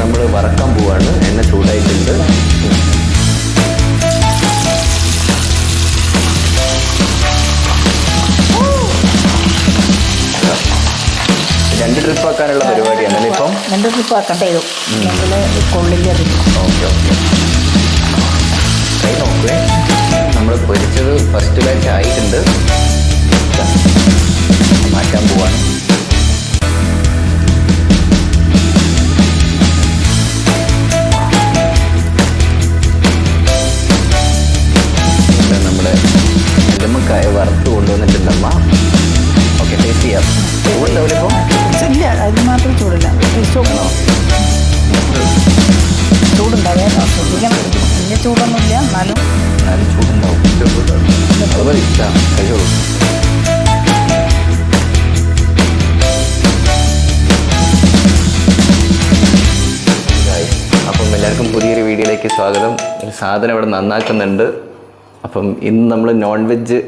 നമ്മൾ വറക്കാൻ പോവാണ്. എണ്ണ ചൂടായിട്ടുണ്ട്. രണ്ട് ട്രിപ്പ് ആക്കാനുള്ള പരിപാടിയാണ് അല്ലേ ഇപ്പം? രണ്ട് ട്രിപ്പ് ആക്കണ്ടേ ഇത് അത് ഓക്കെ ഓക്കെ. കൈ നോക്കേ നമ്മൾ പൊരിച്ചത് ഫസ്റ്റ് ബാച്ച് ആയിട്ടുണ്ട്. മാറ്റാൻ പോവാണ്. എല്ലാവർക്കും പുതിയൊരു വീഡിയോയിലേക്ക് സ്വാഗതം. ഒരു സാധനം ഇവിടെ നന്നാക്കുന്നുണ്ട്. അപ്പം ഇന്ന് നമ്മൾ നോൺ വെജ്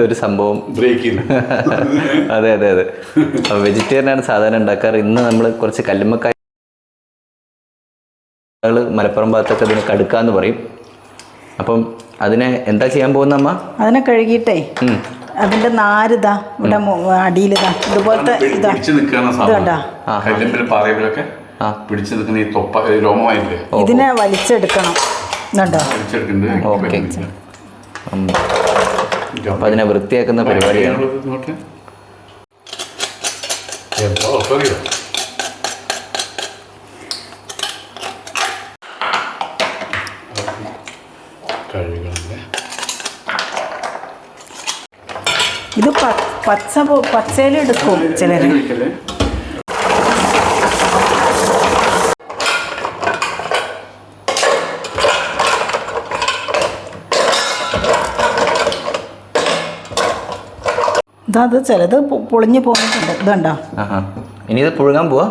ഒരു സംഭവം. ബ്രേക്ക് ചെയ്തു. അതെ അതെ അതെ. അപ്പം വെജിറ്റേറിയനാണ് സാധാരണ ഉണ്ടാക്കാറ്. ഇന്ന് നമ്മൾ കുറച്ച് കല്ലുമ്മക്കായ മലപ്പുറം ഭാഗത്തൊക്കെ ഇതിന് കടുക്കാന്ന് പറയും. അപ്പം അതിനെ എന്താ ചെയ്യാൻ പോകുന്ന അമ്മ? അതിനെ കഴുകിയിട്ടേ അതിന്റെ നാരിതാ ഇവിടെ അടിയിലിതാ. ഇതുപോലത്തെ ഇതാ. പിടിച്ചു നിൽക്കുന്ന ഇത് കണ്ടാ? സാധനം കല്ലിമ്പിലും പാറയിലൊക്കെ ആ. പിടിച്ചു നിൽക്കുന്ന ഈ തൊപ്പ രോമമായില്ലേ ഇതിനെ വലിച്ചെടുക്കണം. ഉം. അപ്പം അതിനെ വൃത്തിയാക്കുന്ന പരിപാടിയാണ്. ഇത് പച്ച പച്ചയിലെടുക്കും ചിലർ അത് ചിലത് പൊളിഞ്ഞ് പോന്നിട്ടുണ്ട് ഇതുണ്ടോ? ഇനി ഇത് പുഴുങ്ങാൻ പോവാ?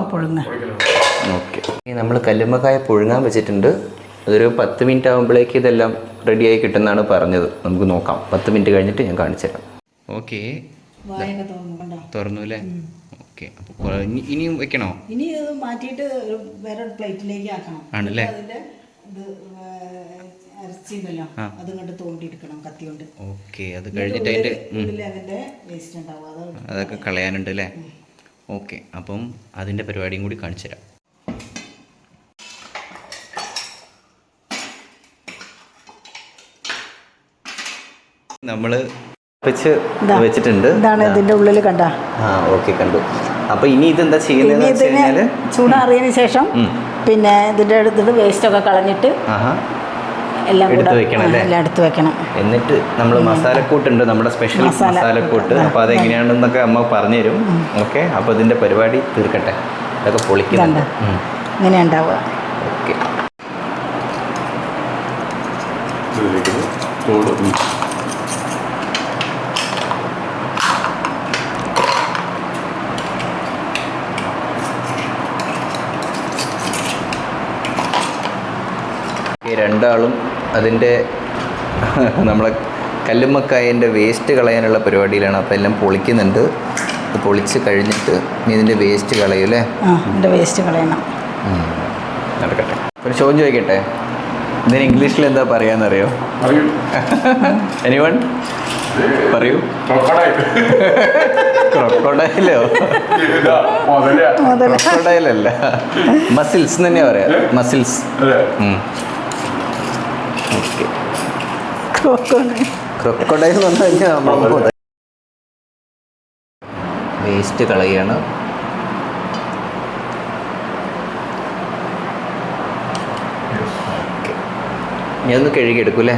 ഓക്കെ. നമ്മൾ കല്ലുമ്മക്കായ പുഴുങ്ങാൻ വെച്ചിട്ടുണ്ട്. അതൊരു പത്ത് മിനിറ്റ് ആകുമ്പോഴേക്ക് ഇതെല്ലാം റെഡിയായി കിട്ടുന്നതാണ് പറഞ്ഞത്. നമുക്ക് നോക്കാം. പത്ത് മിനിറ്റ് കഴിഞ്ഞിട്ട് ഞാൻ കാണിച്ചു തരാം. ഓക്കെ. തുറന്നു അല്ലേ ഓക്കെ. അപ്പോൾ ഇനിയും വെക്കണോ? ഇനി മാറ്റിയിട്ട് വേറെ പ്ലേറ്റിലേക്ക് ആക്കണം. ആണല്ലേ? തോണ്ടിയെടുക്കണം കത്തി കൊണ്ട്. ഓക്കെ അത് കഴിഞ്ഞിട്ട് അതിന്റെ വേസ്റ്റ് ഉണ്ടാവും അതൊക്കെ കളയാനുണ്ട് അല്ലേ ഓക്കെ അപ്പം അതിന്റെ പരിപാടിയും കൂടി കാണിച്ചു തരാം. നമ്മൾ വെച്ച് വെച്ചിട്ടുണ്ട്. ഇതാണ് ഇതിന്റെ ഉള്ളിൽ കണ്ട. ആ ഓക്കെ കണ്ടു. അപ്പൊ ഇനി ഇതെന്താ ചെയ്യുന്നത് ചൂടാറിയതിനു ശേഷം പിന്നെ ഇതിന്റെ അടുത്ത് വേസ്റ്റ് ഒക്കെ കളഞ്ഞിട്ട് എല്ലാം എടുത്ത് വെക്കണം അല്ലേ? എല്ലാം എടുത്ത് വെക്കണം. എന്നിട്ട് നമ്മൾ മസാലക്കൂട്ടുണ്ട് നമ്മുടെ സ്പെഷ്യൽ മസാല. മസാലക്കൂട്ട്. അപ്പൊ അപ്പോൾ അതെങ്ങനെയാണെന്നൊക്കെ അമ്മ പറഞ്ഞുതരും. ഓക്കെ? അപ്പോൾ ഇതിന്റെ പരിപാടി തീർക്കട്ടെ. ഇതൊക്കെ പൊളിക്കുന്നുണ്ട്. ഇങ്ങനെ ഉണ്ടാവുക. ഓക്കെ. രണ്ടാളും അതിന്റെ നമ്മളെ കല്ലുമ്മക്കായന്റെ വേസ്റ്റ് കളയാനുള്ള പരിപാടിയിലാണ് അപ്പോൾ എല്ലാം പൊളിക്കുന്നുണ്ട്. പൊളിച്ച് കഴിഞ്ഞിട്ട് നീ ഇതിന്റെ വേസ്റ്റ് കളയൂ അല്ലേ വേസ്റ്റ് കളയണം. നടക്കട്ടെ. ഒരു ചോദ്യം ചോദിക്കട്ടെ? ഇതിന് ഇംഗ്ലീഷിൽ എന്താ പറയാന്നറിയോ? അറിയൂ എനിവൺ പറയൂ. ക്രൊക്കോഡൈലോ? ക്രൊക്കോഡൈലല്ല. മസിൽസ് തന്നെയാ പറയാ. മസിൽസ്. ക്രൊക്കോഡൈൽ. എന്ന് പറഞ്ഞു കഴിഞ്ഞാൽ നമ്മൾ വേസ്റ്റ് കളയാണ്. ഞാൻ ഒന്ന് കഴുകിയെടുക്കൂലേ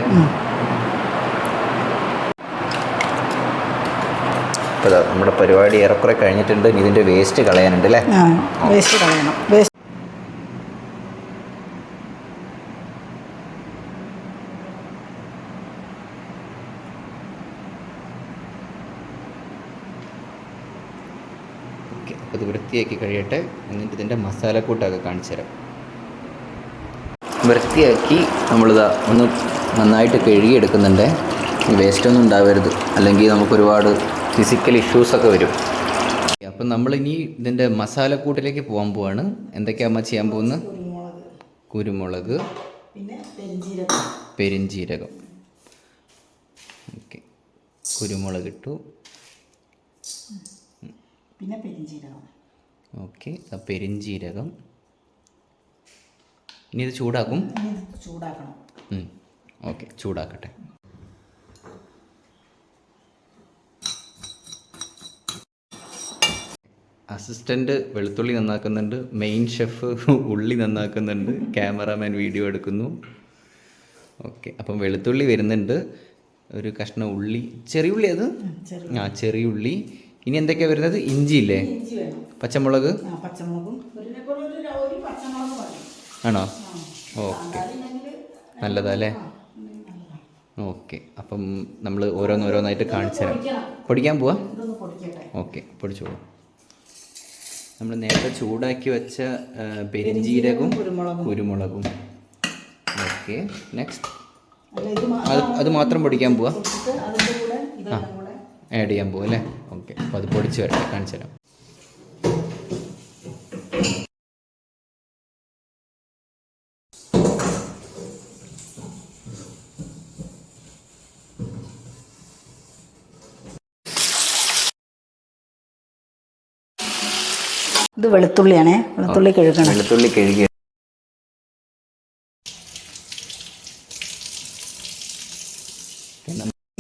അപ്പോൾ നമ്മുടെ പരിപാടി ഏറെക്കുറെ കഴിഞ്ഞിട്ടുണ്ട്. ഇതിന്റെ ഇതിന്റെ വേസ്റ്റ് കളയാനുണ്ട് അല്ലേ? വേസ്റ്റ് കളയണം വേസ്റ്റ് ഓക്കെ അപ്പോൾ ഇത് വൃത്തിയാക്കി കഴിയട്ടെ എന്നിട്ട് ഇതിന്റെ മസാലക്കൂട്ടൊക്കെ കാണിച്ചു തരാം. വൃത്തിയാക്കി നമ്മളിതാ ഒന്ന് നന്നായിട്ട് കഴുകിയെടുക്കുന്നുണ്ട്. വേസ്റ്റ് ഒന്നും ഉണ്ടാവരുത്. അല്ലെങ്കിൽ നമുക്ക് ഒരുപാട് ഫിസിക്കൽ ഇഷ്യൂസൊക്കെ വരും. അപ്പം നമ്മളിനി ഇതിന്റെ മസാലക്കൂട്ടിലേക്ക് പോകാൻ പോവാണ്. എന്തൊക്കെയാ അമ്മ ചെയ്യാൻ പോകുന്നത്? കുരുമുളക്. പെരിഞ്ജീരകം ഓക്കെ. കുരുമുളക് ഇട്ടു പിന്നെ പെരിഞ്ചീരകം. ഓക്കെ പെരിഞ്ജീരകം ഇനി ഇത് ചൂടാക്കും. ചൂടാക്കണം. ഓക്കെ ചൂടാക്കട്ടെ. അസിസ്റ്റന്റ് വെളുത്തുള്ളി നന്നാക്കുന്നുണ്ട് മെയിൻ ഷെഫ് ഉള്ളി നന്നാക്കുന്നുണ്ട് ക്യാമറാമാൻ വീഡിയോ എടുക്കുന്നു. ഓക്കെ അപ്പം വെളുത്തുള്ളി വരുന്നുണ്ട്. ഒരു കഷ്ണം ഉള്ളി ചെറിയ ഉള്ളി അത്? ആ ചെറിയ ഉള്ളി. ഇനി എന്തൊക്കെയാണ് വരുന്നത്? ഇഞ്ചി ഇല്ലേ? പച്ചമുളക്? ആണോ? ഓക്കെ. നല്ലതല്ലേ ഓക്കെ. അപ്പം നമ്മൾ ഓരോന്നോരോന്നായിട്ട് കാണിച്ചു തരാം. പൊടിക്കാൻ പോവാ? ഓക്കെ പൊടിച്ചു പോവാം നമ്മൾ നേരത്തെ ചൂടാക്കി വെച്ച പെരിഞ്ജീരകവും കുരുമുളകും. Okay next. അത് അത് മാത്രം പൊടിക്കാൻ പോവാ? ആ ആഡ് ചെയ്യാൻ പോവാ അല്ലേ? ഓക്കെ അപ്പോൾ അത് പൊടിച്ച് വരട്ടെ കാണിച്ചു തരാം ഇത് വെളുത്തുള്ളിയാണേ വെളുത്തുള്ളി കഴുകണം വെളുത്തുള്ളി കഴുകി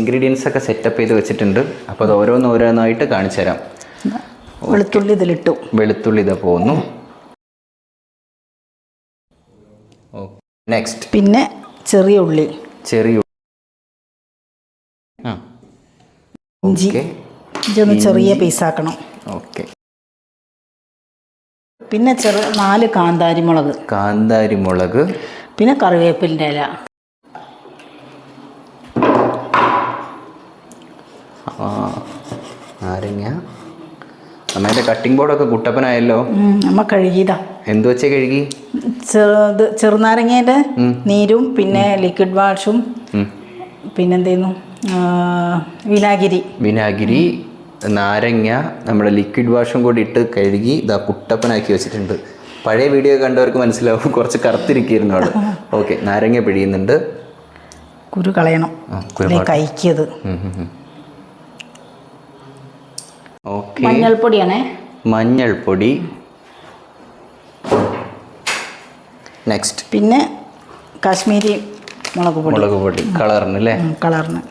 ഇൻഗ്രീഡിയൻസ് ഒക്കെ സെറ്റപ്പ് ചെയ്ത് വെച്ചിട്ടുണ്ട്. അപ്പോൾ അത് ഓരോന്നോരോന്നായിട്ട് കാണിച്ചു തരാം. വെളുത്തുള്ളി ഇതിലിട്ടു. വെളുത്തുള്ളി ഇതാ പോകുന്നു നെക്സ്റ്റ് പിന്നെ ചെറിയ ഉള്ളി. ചെറിയ ഇഞ്ചി. ഓക്കെ ഇഞ്ചി ഒന്ന് ചെറിയ പീസാക്കണം. ഓക്കെ പിന്നെ ചെറു നാല് കാന്താരി മുളക് കാന്താരി മുളക് പിന്നെ കറിവേപ്പിന്റെ ഇല. നാരങ്ങ. അമ്മേന്റെ കട്ടിംഗ് ബോർഡൊക്കെ കുട്ടപ്പനായല്ലോ? അമ്മ കഴുകിയതാ. എന്ത് വെച്ചേ കഴുകി? ചെറുത് ചെറുനാരങ്ങേന്റെ നീരും പിന്നെ ലിക്വിഡ് വാഷും. പിന്നെന്തേന്നു? വിനാഗിരി. വിനാഗിരി നാരങ്ങ നമ്മുടെ ലിക്വിഡ് വാഷും കൂടി ഇട്ട് കഴുകി ഇതാ കുട്ടപ്പനാക്കി വെച്ചിട്ടുണ്ട്. പഴയ വീഡിയോ കണ്ടവർക്ക് മനസ്സിലാവും കുറച്ച് കറുത്തിരിക്കുന്നു അവിടെ ഓക്കെ നാരങ്ങ പിഴിയുന്നുണ്ട്. കുരു കളയണം. കൈക്കിയത് ഓക്കെ. മഞ്ഞൾപ്പൊടിയാണേ. മഞ്ഞൾപ്പൊടി. നെക്സ്റ്റ് പിന്നെ കാശ്മീരി മുളക് പൊടി. മുളക് പൊടി. കളറിന് അല്ലേ? കളറിന്.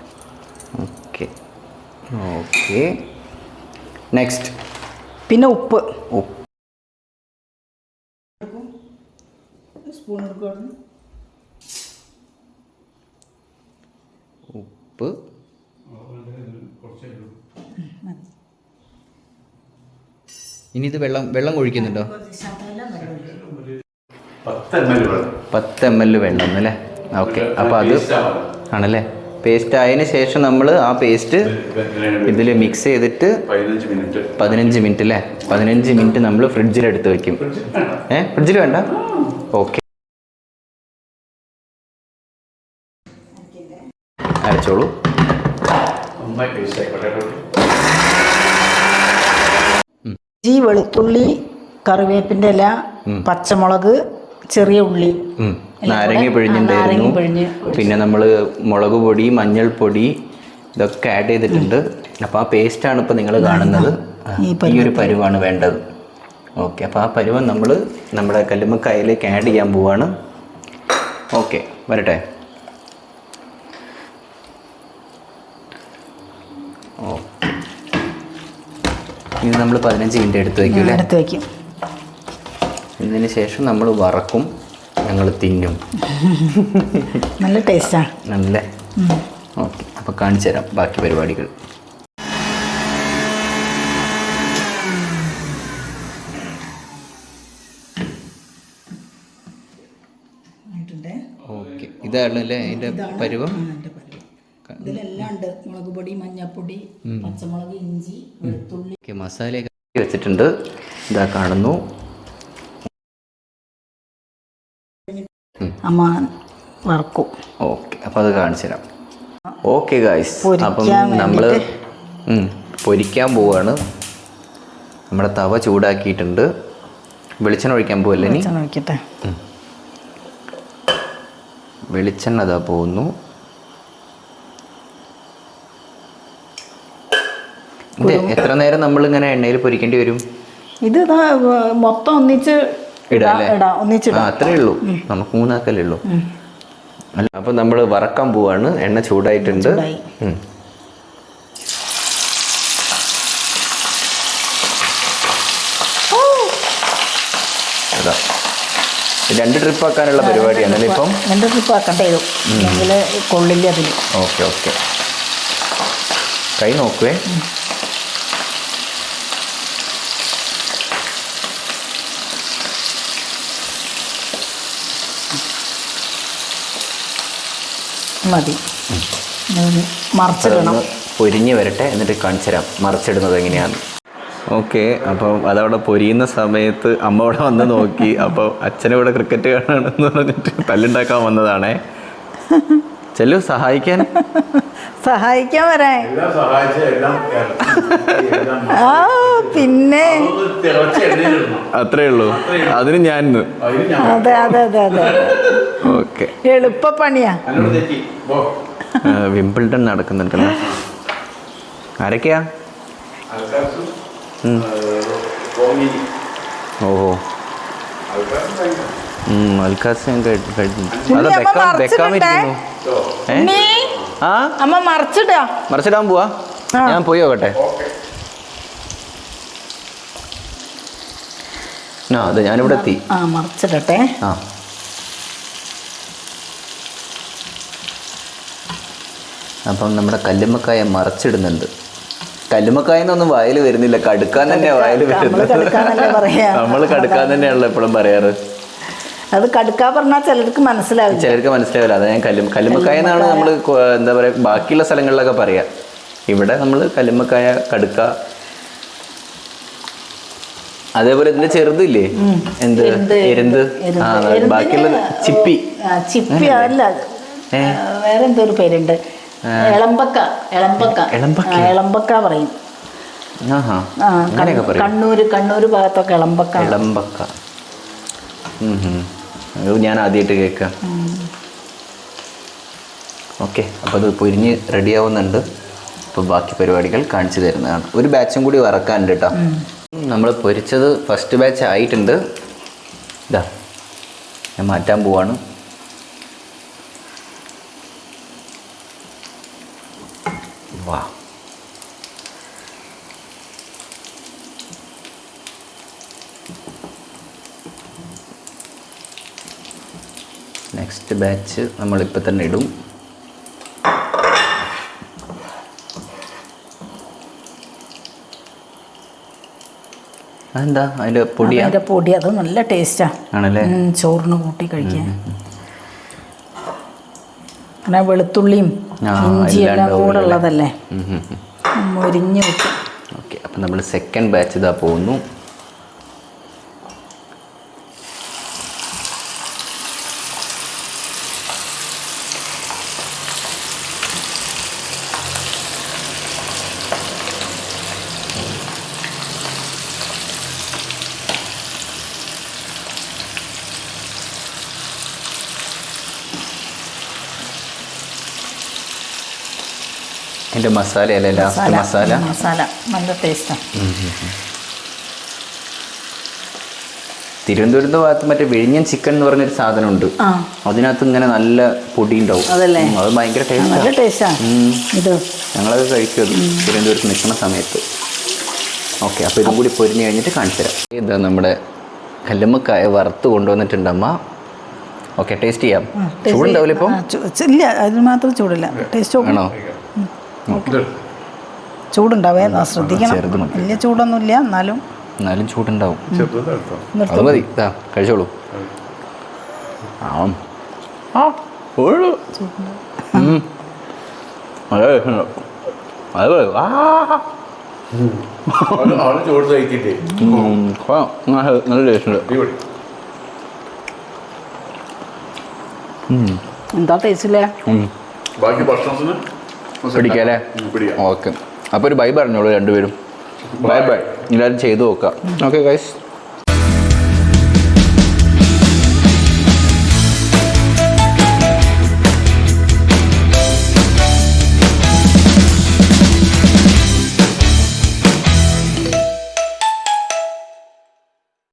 ഓക്കെ. ഓക്കെ. നെക്സ്റ്റ് പിന്നെ ഉപ്പ്. ഉപ്പ്. സ്പൂൺ ഉപ്പ്. ഇനി ഇത് വെള്ളം വെള്ളം ഒഴിക്കുന്നുണ്ടോ? പത്ത് എം എൽ വെള്ളം. വെള്ളം അല്ലേ ഓക്കെ. അപ്പോൾ അത് ആണല്ലേ? പേസ്റ്റ് ആയതിന് ശേഷം നമ്മൾ ആ പേസ്റ്റ് ഇതിൽ മിക്സ് ചെയ്തിട്ട് പതിനഞ്ച് മിനിറ്റ് അല്ലേ പതിനഞ്ച് മിനിറ്റ് നമ്മൾ ഫ്രിഡ്ജിൽ എടുത്ത് വെക്കും. ഏ? ഫ്രിഡ്ജിൽ വേണ്ട? ഓക്കെ. അരച്ചോളൂ നന്നായി പേസ്റ്റ് ആയിക്കോട്ടെ കേട്ടോ. ഇഞ്ചി വെളുത്തുള്ളി കറിവേപ്പിന്റെ ഇല പച്ചമുളക് ചെറിയ ഉള്ളി. നാരങ്ങ പിഴിഞ്ഞിട്ടുണ്ടായിരുന്നു പിന്നെ നമ്മൾ മുളക് പൊടി മഞ്ഞൾപ്പൊടി ഇതൊക്കെ ആഡ് ചെയ്തിട്ടുണ്ട്. അപ്പോൾ ആ പേസ്റ്റാണ് ഇപ്പോൾ നിങ്ങൾ കാണുന്നത്. ഈ ഒരു പരുവാണ് വേണ്ടത്. ഓക്കെ അപ്പോൾ ആ പരുവം നമ്മൾ നമ്മുടെ കല്ലുമ്മക്കായയിലേക്ക് ആഡ് ചെയ്യാൻ പോവാണ്. ഓക്കെ വരട്ടെ. ഓ ഇത് നമ്മൾ പതിനഞ്ച് മിനിറ്റ് എടുത്ത് വയ്ക്കും എടുത്ത് വയ്ക്കും. ഇതിന് ശേഷം നമ്മൾ വറക്കും ഞങ്ങൾ തിന്നും. നല്ല ടേസ്റ്റാണ് നല്ല. ഓക്കെ അപ്പോൾ കാണിച്ചു തരാം ബാക്കി പരിപാടികൾ. ഇതാണല്ലേ ഓക്കെ അതിന്റെ പരുവം. ഇതിലെല്ലാം ഉണ്ട് മുളക് പൊടി മഞ്ഞപ്പൊടി പച്ചമുളക് ഇഞ്ചി വെളുത്തുള്ളി. ഓക്കെ മസാലയൊക്കെ വെച്ചിട്ടുണ്ട്. ഇതാ കാണുന്നു. അമ്മ വറക്കും. ഓക്കെ അപ്പോൾ അത് കാണിച്ചു തരാം. Okay guys. അപ്പം നമ്മൾ പൊരിക്കാൻ പോവാണ്. നമ്മുടെ തവ ചൂടാക്കിയിട്ടുണ്ട്. വെളിച്ചെണ്ണ ഒഴിക്കാൻ പോവല്ലേ വെളിച്ചെണ്ണ അതാ പോകുന്നു ഇത് എത്ര നേരം നമ്മൾ ഇങ്ങനെ എണ്ണയിൽ പൊരിക്കേണ്ടി വരും? ഇത് മൊത്തം ഒന്നിച്ച് ഇടാം ഒന്നിച്ചിടാം. അത്രേ ഉള്ളൂ. നമുക്ക് മൂന്നാക്കല്ലേ ഉള്ളൂ. അല്ല അപ്പം നമ്മൾ വറക്കാൻ പോവാണ്. എണ്ണ ചൂടായിട്ടുണ്ട്. അതാ. രണ്ട് ട്രിപ്പ് ആക്കാനുള്ള പരിപാടിയാണ് ഇപ്പം? രണ്ട് ട്രിപ്പ് ആക്കണ്ടേ കൊള്ളില്ല അതിൽ ഓക്കെ ഓക്കെ. കൈ നോക്കുവേ. മതി. മറിച്ചിടണം. പൊരിഞ്ഞ് വരട്ടെ എന്നിട്ട് കാണിച്ചു തരാം. മറിച്ചിടുന്നത് എങ്ങനെയാണ് ഓക്കെ അപ്പം അതവിടെ പൊരിയുന്ന സമയത്ത് അമ്മ അവിടെ വന്ന് നോക്കി. അപ്പോൾ അച്ഛനിവിടെ ക്രിക്കറ്റ് കാണാണെന്ന് പറഞ്ഞിട്ട് തല്ലുണ്ടാക്കാൻ വന്നതാണേ. ചെല്ലു സഹായിക്കാൻ. സഹായിക്കാൻ വരാൻ. ആ പിന്നെ. അത്രേ ഉള്ളൂ. അതിന് ഞാൻ അതെ അതെ അതെ അതെ. ഓക്കെ. എളുപ്പ പണിയാ വിംബിൾഡൺ നടക്കുന്നുണ്ടല്ലോ ആരൊക്കെയാ. ഓഹോ. മറിച്ചിടാൻ പോവാ. ഞാൻ പോയി നോക്കട്ടെ. ആ അതെ ഞാനിവിടെ എത്തി. ആ മറിച്ചിടട്ടെ. ആ. അപ്പം നമ്മുടെ കല്ലുമ്മക്കായ മറച്ചിടുന്നുണ്ട്. കല്ലുമ്മക്കായ എന്നൊന്നും വായിൽ വരുന്നില്ല. കടുക്കാൻ തന്നെയാണ് വായിൽ വരുന്നത്. നമ്മൾ കടുക്കാൻ തന്നെയാണല്ലോ എപ്പോഴും പറയാറ്. അത് കടുക്കാ പറഞ്ഞാൽ ചിലർക്ക് മനസ്സിലാവില്ല. ചിലർക്ക് മനസ്സിലാവില്ല. അത് ഞാൻ കല്ലും കല്ലുമ്മക്കായ എന്നാണ് നമ്മൾ എന്താ പറയുക ബാക്കിയുള്ള സ്ഥലങ്ങളിലൊക്കെ പറയാ. ഇവിടെ നമ്മൾ കല്ലുമ്മക്കായ കടുക്ക. അതേപോലെ ഇതിന്റെ ചെറുതില്ലേ? എന്ത്? എരുന്ത്, ബാക്കിയുള്ള ചിപ്പി. ചിപ്പി അല്ല. വേറെ എന്തോ ഒരു പേരുണ്ട്? ആ, എളമ്പക്ക. പറയും. കണ്ണൂര് കണ്ണൂര് ഭാഗത്തൊക്കെ ഇളമ്പക്ക. അത് ഞാൻ ആദ്യമായിട്ട് കേൾക്കാം ഓക്കെ അപ്പോൾ അത് പൊരിഞ്ഞ് റെഡിയാവുന്നുണ്ട്. അപ്പോൾ ബാക്കി പരിപാടികൾ കാണിച്ചു തരുന്നതാണ്. ഒരു ബാച്ചും കൂടി വറക്കാനുണ്ട് കേട്ടോ നമ്മൾ പൊരിച്ചത് ഫസ്റ്റ് ബാച്ച് ആയിട്ടുണ്ട്. ഇതാ ഞാൻ മാറ്റാൻ പോവാണ്. വാ. നെക്സ്റ്റ് ബാച്ച് നമ്മളിപ്പോൾ തന്നെ ഇടും. അതെന്താ? അതിന്റെ പൊടി അതിന്റെ പൊടി അത് നല്ല ടേസ്റ്റാ ആണല്ലേ? ചോറിന് കൂട്ടി കഴിക്കാൻ. അങ്ങനെ വെളുത്തുള്ളിയും ഇഞ്ചിയും എല്ലാം കൂടെ ഉള്ളതല്ലേ. മൊരിഞ്ഞ് വെക്കും ഓക്കെ അപ്പം നമ്മൾ സെക്കൻഡ് ബാച്ച് ഇതാ പോകുന്നു. എന്റെ മസാല അല്ലേ ലാസ്റ്റ് മസാല മസാല? നല്ല ടേസ്റ്റാണ് തിരുവനന്തപുരത്ത് ഭാഗത്ത് മറ്റേ വിഴിഞ്ഞൻ ചിക്കൻ എന്ന് പറഞ്ഞൊരു സാധനമുണ്ട്. ഉണ്ട് അതിനകത്ത് ഇങ്ങനെ നല്ല പൊടി ഉണ്ടാവും അതല്ലേ? അത് ഭയങ്കര ഞങ്ങളത് കഴിക്കും തിരുവനന്തപുരത്ത് നിൽക്കുന്ന സമയത്ത്. ഓക്കെ അപ്പോൾ ഇതും കൂടി പൊരിഞ്ഞ് കഴിഞ്ഞിട്ട് കാണിച്ചു തരാം. ഇത് നമ്മുടെ കല്ലുമ്മക്കായ വറുത്ത് കൊണ്ടുവന്നിട്ടുണ്ടമ്മ ഓക്കെ ടേസ്റ്റ് ചെയ്യാം. ചൂടുണ്ടാവില്ല ഇപ്പം? ഇല്ല അതിന് മാത്രം ചൂടില്ല. ടേസ്റ്റ് ആണോ? ചൂടുണ്ടാവേ ശ്രദ്ധിക്കണം. വലിയ ചൂടൊന്നുമില്ല എന്നാലും. എന്നാലും ചൂടുണ്ടാവും. അത് മതി. കഴിച്ചോളൂ. കഴിക്കില്ലേ. നല്ല ടേസ്റ്റ് ഉണ്ട്. എന്താ ടേസ്റ്റില്ലേ ഉം. ബാക്കി ഭക്ഷണത്തിന്? പിടിക്കാം അല്ലേ? ഓക്കെ. അപ്പോൾ ഒരു ബൈ പറഞ്ഞോളൂ രണ്ടുപേരും. ബൈ. ബൈ എല്ലാവരും ചെയ്തു നോക്കാം. Okay guys